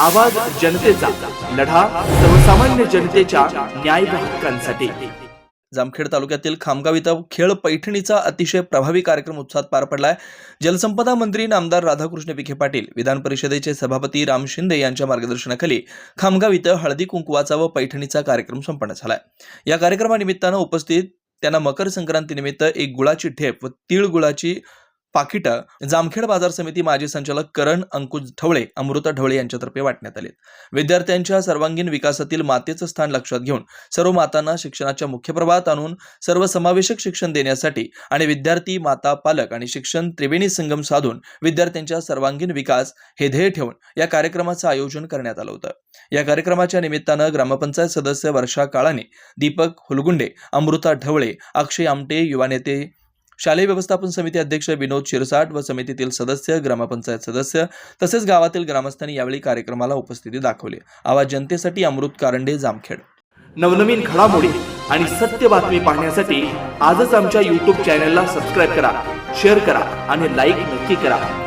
आवाज जनतेचा लढा सर्वसामान्य जनतेच्या न्याय हक्कांसाठी. जामखेड तालुक्यातील खामगाव इथं खेळ पैठणीचा अतिशय प्रभावी कार्यक्रम उत्साहात पार पडलाय. जलसंपदा मंत्री नामदार राधाकृष्ण विखे पाटील विधान परिषदेचे सभापती राम शिंदे यांच्या मार्गदर्शनाखाली खामगाव इथं हळदी कुंकवाचा व पैठणीचा कार्यक्रम संपन्न झालाय. या कार्यक्रमानिमित्तानं उपस्थित त्यांना मकर संक्रांतीनिमित्त एक गुळाची ठेप व तीळ गुळाची पाकिटं जामखेड बाजार समिती माजी संचालक करण अंकुश ढवळे अमृता ढवळे यांच्यातर्फे वाटण्यात आले. विद्यार्थ्यांच्या सर्वांगीण विकासातील मातेचं स्थान लक्षात घेऊन सर्व मातांना शिक्षणाच्या मुख्य प्रवाहात आणून सर्व समावेशक शिक्षण देण्यासाठी आणि विद्यार्थी माता पालक आणि शिक्षण त्रिवेणी संगम साधून विद्यार्थ्यांच्या सर्वांगीण विकास हे ध्येय ठेवून या कार्यक्रमाचं आयोजन करण्यात आलं होतं. या कार्यक्रमाच्या निमित्तानं ग्रामपंचायत सदस्य वर्षा काळाने दीपक हुलगुंडे अमृता ढवळे अक्षय आमटे युवा नेते शालेय व्यवस्थापन समिती अध्यक्ष विनोद शिरसाट व समितीतील सदस्य ग्रामपंचायत सदस्य तसेच गावातील ग्रामस्थांनी यावेळी कार्यक्रमाला उपस्थिती दाखवली. आवाज जनतेसाठी अमृत कारंडे जामखेड. नवनवीन घडामोडी आणि सत्य बातमी पाहण्यासाठी आजच आमच्या यूट्यूब चॅनलला सबस्क्राईब करा शेअर करा आणि लाईक नक्की करा.